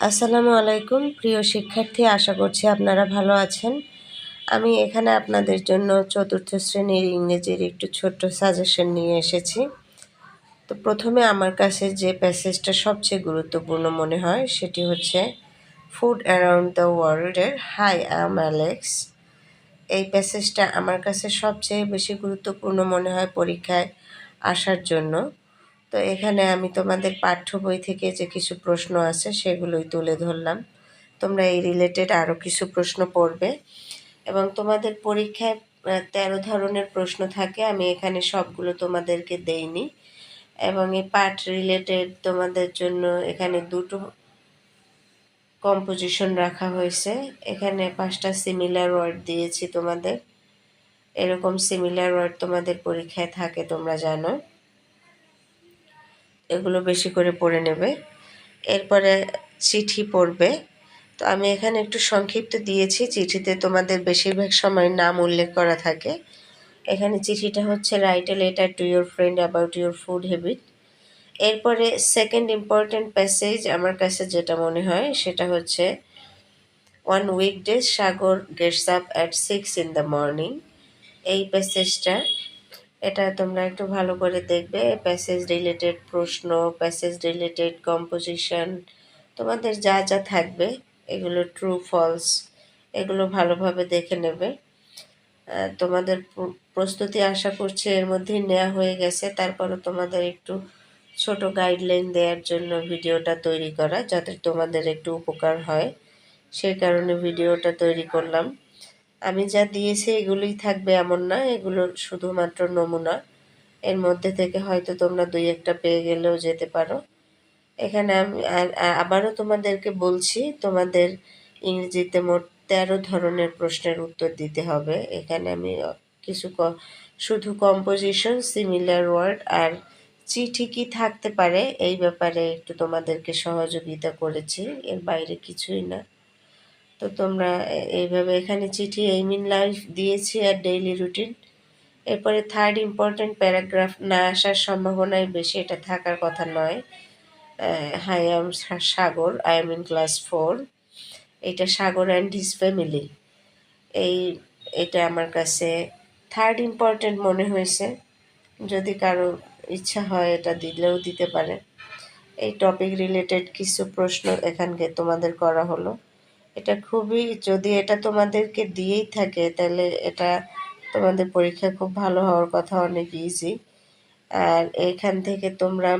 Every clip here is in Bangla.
আসসালামু আলাইকুম, প্রিয় শিক্ষার্থী, আশা করছি আপনারা ভালো আছেন। আমি এখানে আপনাদের জন্য চতুর্থ শ্রেণির ইংরেজির একটু ছোট্ট সাজেশন নিয়ে এসেছি। তো প্রথমে আমার কাছে যে প্যাসেজটা সবচেয়ে গুরুত্বপূর্ণ মনে হয়, সেটি হচ্ছে ফুড অ্যারাউন্ড দ্য ওয়ার্ল্ডের হাই আম অ্যালেক্স এই প্যাসেজটা আমার কাছে সবচেয়ে বেশি গুরুত্বপূর্ণ মনে হয় পরীক্ষায় আসার জন্য। তো এখানে আমি তোমাদের পাঠ্য বই থেকে যে কিছু প্রশ্ন আছে সেগুলোই তুলে ধরলাম। তোমরা এই রিলেটেড আরও কিছু প্রশ্ন পড়বে। এবং তোমাদের পরীক্ষায় তেরো ধরনের প্রশ্ন থাকে, আমি এখানে সবগুলো তোমাদেরকে দেইনি। এবং এই পাঠ রিলেটেড তোমাদের জন্য এখানে দুটো কম্পোজিশন রাখা হয়েছে। এখানে পাঁচটা সিমিলার ওয়ার্ড দিয়েছি তোমাদের। এরকম সিমিলার ওয়ার্ড তোমাদের পরীক্ষায় থাকে, তোমরা জানো। এগুলো বেশি করে পড়ে নেবে। এরপরে চিঠি পড়বে। তো আমি এখানে একটু সংক্ষিপ্ত দিয়েছি। চিঠিতে তোমাদের বেশিরভাগ সময় নাম উল্লেখ করা থাকে। এখানে চিঠিটা হচ্ছে write a letter to your friend about your food habit এরপরে সেকেন্ড ইম্পর্ট্যান্ট প্যাসেজ আমার কাছে যেটা মনে হয়, সেটা হচ্ছে one weekdays Sagar gets up at six in the morning এই প্যাসেজটা এটা তোমরা একটু ভালো করে দেখবে। প্যাসেজ রিলেটেড প্রশ্ন প্যাসেজ রিলেটেড কম্পোজিশন তোমাদের যা যা থাকবে, এগুলো ট্রু ফলস এগুলো ভালোভাবে দেখে নেবে। তোমাদের প্রস্তুতি আশা করছি এর মধ্যেই নেওয়া হয়ে গেছে। তারপরে তোমাদের একটু ছোট গাইডলাইন দেওয়ার জন্য ভিডিওটা তৈরি করা, যাতে তোমাদের একটু উপকার হয়। সেই কারণে ভিডিওটা তৈরি করলাম। আমি যা দিয়েছি এগুলোই থাকবে এমন না, এগুলো শুধুমাত্র নমুনা। এর মধ্যে থেকে হয়তো তোমরা দুই একটা পেয়ে গেলেও যেতে পারো। এখানে আমি আবারও তোমাদেরকে বলছি, তোমাদের ইংরেজিতে মোট তেরো ধরনের প্রশ্নের উত্তর দিতে হবে। এখানে আমি কিছু শুধু কম্পোজিশন সিমিলার ওয়ার্ড আর চিঠি কি থাকতে পারে এই ব্যাপারে একটু তোমাদেরকে সহযোগিতা করেছি। এর বাইরে কিছুই না। তো তোমরা এইভাবে এখানে চিঠি এইমিন লাইফ দিয়েছি আর ডেইলি রুটিন এরপরে থার্ড ইম্পর্টেন্ট প্যারাগ্রাফ না আসার সম্ভাবনাই বেশি, এটা থাকার কথা নয়। Hi am Sagar I am in class four এটা সাগর অ্যান্ড হিজ ফ্যামিলি এই, এটা আমার কাছে থার্ড ইম্পর্টেন্ট মনে হয়েছে। যদি কারও ইচ্ছা হয় এটা দিলেও দিতে পারে। এই টপিক রিলেটেড কিছু প্রশ্ন এখানকে তোমাদের করা হলো। এটা খুবই, যদি এটা তোমাদেরকে দিয়েই থাকে, তাহলে এটা তোমাদের পরীক্ষা খুব ভালো হওয়ার কথা, অনেক ইজি আর এখান থেকে তোমরা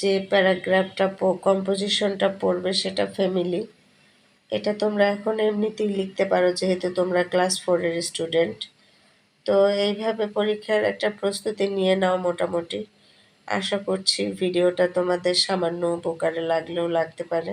যে প্যারাগ্রাফটা কম্পোজিশনটা পড়বে, সেটা ফ্যামিলি এটা তোমরা এখন এমনিতেই লিখতে পারো, যেহেতু তোমরা ক্লাস ফোরের স্টুডেন্ট তো এইভাবে পরীক্ষার একটা প্রস্তুতি নিয়ে নাও মোটামুটি। আশা করছি ভিডিওটা তোমাদের সামান্য উপকারে লাগলেও লাগতে পারে।